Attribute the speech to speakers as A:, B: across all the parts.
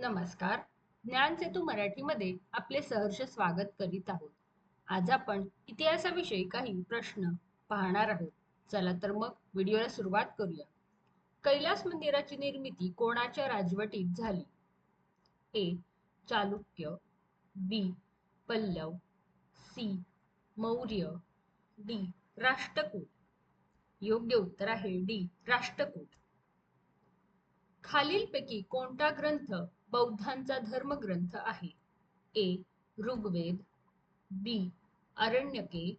A: नमस्कार. ज्ञान सेतू मराठीमध्ये आपले सहर्ष स्वागत करीत आहोत. आज आपण इतिहासाविषयी काही प्रश्न पाहणार आहोत. चला तर मग व्हिडिओला सुरुवात करूया. कैलास मंदिराची निर्मिती कोणाच्या राजवटीत झाली? A. Chalukya. B. Pallava. C. Maurya. D. Rashtrakuta. योग्य उत्तर आहे डी. राष्ट्रकूट. खालीलपैकी कोणता ग्रंथ बौद्धांचा धर्मग्रंथ आहे. ए. ऋग्वेद. बी. अरण्यके.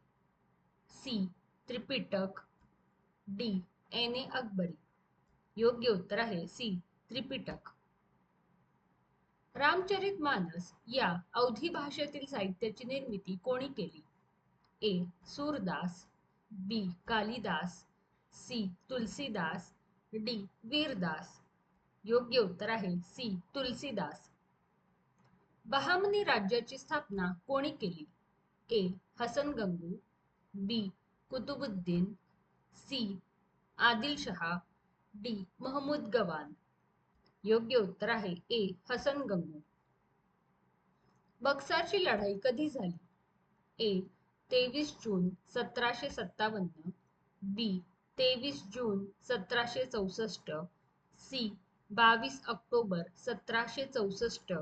A: सी. त्रिपिटक. डी. एने अकबरी. योग्य उत्तर आहे सी. त्रिपिटक. रामचरित मानस या अवधी भाषेतील साहित्याची निर्मिती कोणी केली? A. Surdas. B. Kalidas. C. Tulsidas. D. Virdas. योग्य उत्तर आहे. सी तुलसीदास. बहामनी राज्याची स्थापना कोणी केली? A Hasan Gangu. B Qutbuddin. C Adilshah D Mahmud Gawan. योग्य उत्तर आहे. ए हसन गंगू. बक्सारची लढाई कधी झाली? ए तेवीस जून सतराशे सत्तावन्न. बी तेवीस जून सतराशे चौसष्ट. सी बावीस ऑक्टोबर सतराशे चौसष्ट.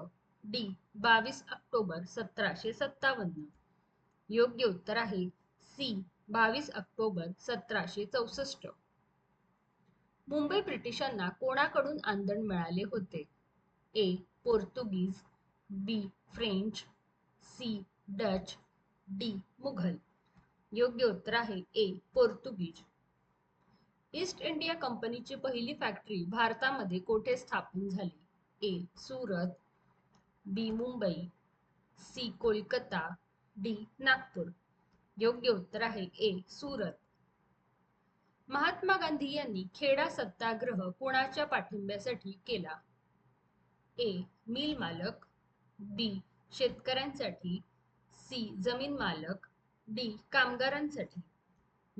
A: डी बावीस ऑक्टोबर सतराशे सत्तावन्न. योग्य उत्तर आहे सी बावीस ऑक्टोबर सतराशे चौसष्ट. मुंबई ब्रिटिशांना कोणाकडून आंदण मिळाले होते? A Portuguese B French C Dutch D Mughal. योग्य उत्तर आहे ए पोर्तुगीज. ईस्ट इंडिया कंपनीची पहिली फॅक्टरी भारतामध्ये कोठे स्थापन झाली? A Surat B Mumbai C Kolkata D Nagpur. योग्य उत्तर आहे ए सुरत. महात्मा गांधी यांनी खेडा सत्याग्रह कोणाच्या पाठिंब्यासाठी केला? ए मिल मालक बी शेतकऱ्यांसाठी सी जमीन मालक डी कामगारांसाठी.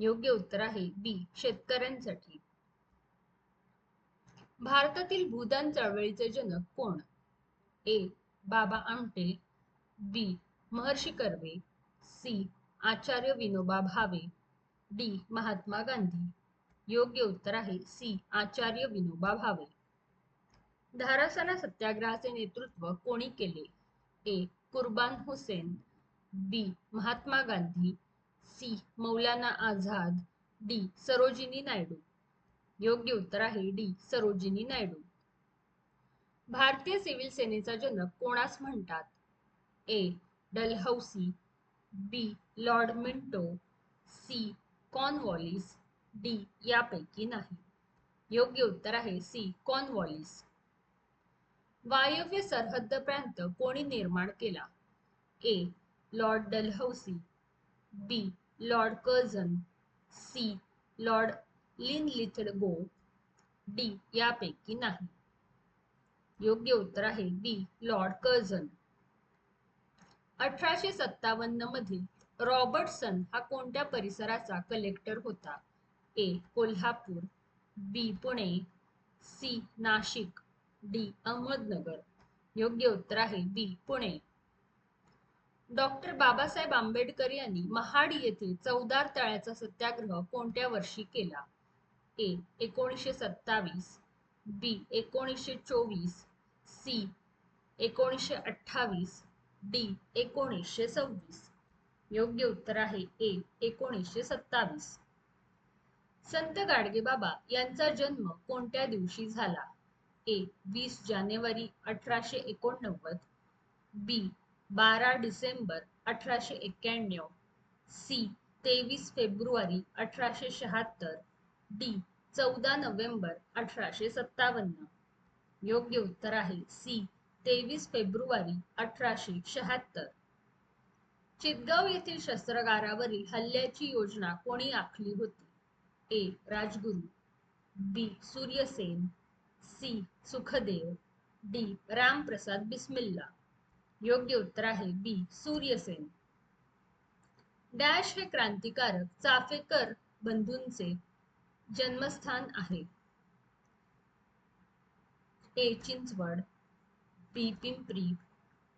A: योग्य उत्तर आहे बी शेतकऱ्यांसाठी. भारतातील भूदान चळवळीचे जनक कोण? A Baba Amte. B Maharshi Karve. C Acharya Vinoba Bhave. D Mahatma Gandhi. योग्य उत्तर आहे सी आचार्य विनोबा भावे. धारासाला सत्याग्रहाचे नेतृत्व कोणी केले? A Qurban Hussain. B Mahatma Gandhi. C. Maulana Azad D. Sarojini Naidu. योग्य उत्तर आहे डी. सरोजिनी नायडू. भारतीय सिव्हिल सेनेचा जनक कोणास म्हणतात? A. Dalhousie B. Lord Minto C. Cornwallis D. यापैकी नाही. योग्य उत्तर आहे सी. कॉनवॉलिस वायव्य सरहद्द प्रांत कोणी निर्माण केला? A. Lord Dalhousie B Lord Curzon C Lord Linlithgow D यापैकी नाही. योग्य उत्तर आहे बी लॉर्ड कर्झन. अठराशे सत्तावन्न मधील रॉबर्टसन हा कोणत्या परिसराचा कलेक्टर होता? A Kolhapur. B Pune. C Nashik. D Ahmednagar. योग्य उत्तर आहे बी पुणे. डॉक्टर बाबासाहेब आंबेडकर यांनी महाड येथे चौदार तळ्याचा सत्याग्रह कोणत्या वर्षी केला? ए एकोणीसशे सत्तावीस बी एकोणीसशे चोवीस सी एकोणीसशे अठ्ठावीस डी एकोणीसशे सव्वीस. योग्य उत्तर आहे ए एकोणीसशे सत्तावीस. संत गाडगे बाबा यांचा जन्म कोणत्या दिवशी झाला? ए वीस जानेवारी अठराशे एकोणनव्वद बी बारा डिसेंबर अठराशे एक्क्याण्णव सी. तेवीस फेब्रुवारी अठराशे शहात्तर. डी. चौदा नोव्हेंबर अठराशे सत्तावन्न. योग्य उत्तर आहे सी. तेवीस फेब्रुवारी अठराशे शहात्तर. चितगाव येथील शस्त्रगारावरील हल्ल्याची योजना कोणी आखली होती? A. Rajguru. B. Suryasen. C. Sukhdev. D. Ramprasad Bismilla. योग्य उत्तर आहे बी सूर्यसेन डॅश हे क्रांतिकारक चाफेकर बंधूंचे जन्मस्थान आहे. A Chinchwad B Pimpri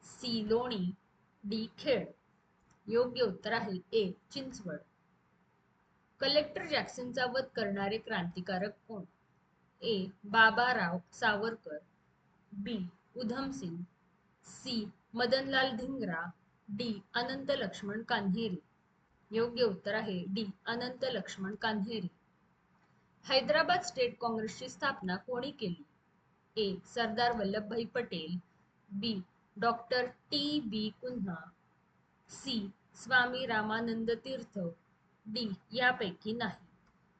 A: C Loni D Khed. योग्य उत्तर आहे ए चिंचवड. कलेक्टर जॅक्सनचा वध करणारे क्रांतिकारक कोण? A Babarao Savarkar B Udham Singh C Madanlal Dhingra D. Anant Laxman Kanhere. योग्य उत्तर आहे डी. अनंत लक्ष्मण कान्हेरी. हैदराबाद स्टेट काँग्रेसची स्थापना कोणी केली? A. Sardar Vallabhbhai Patel B. Doctor T. B. Cunha C. Swami Ramanand Tirth D. यापैकी नाही.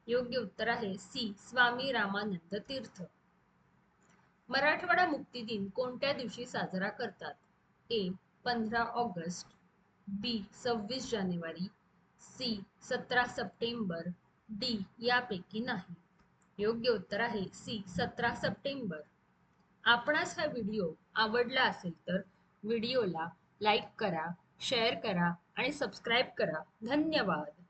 A: योग्य उत्तर आहे सी. स्वामी रामानंद तीर्थ. मराठवाडा मुक्ती दिन कोणत्या दिवशी साजरा करतात? ए पंधरा ऑगस्ट बी सव्वीस जानेवारी सी सतरा सप्टेंबर डी यापैकी नाही. योग्य उत्तर आहे सी सतरा सप्टेंबर. आपणास हा व्हिडिओ आवडला असेल तर व्हिडिओला लाईक करा शेअर करा आणि सबस्क्राईब करा. धन्यवाद.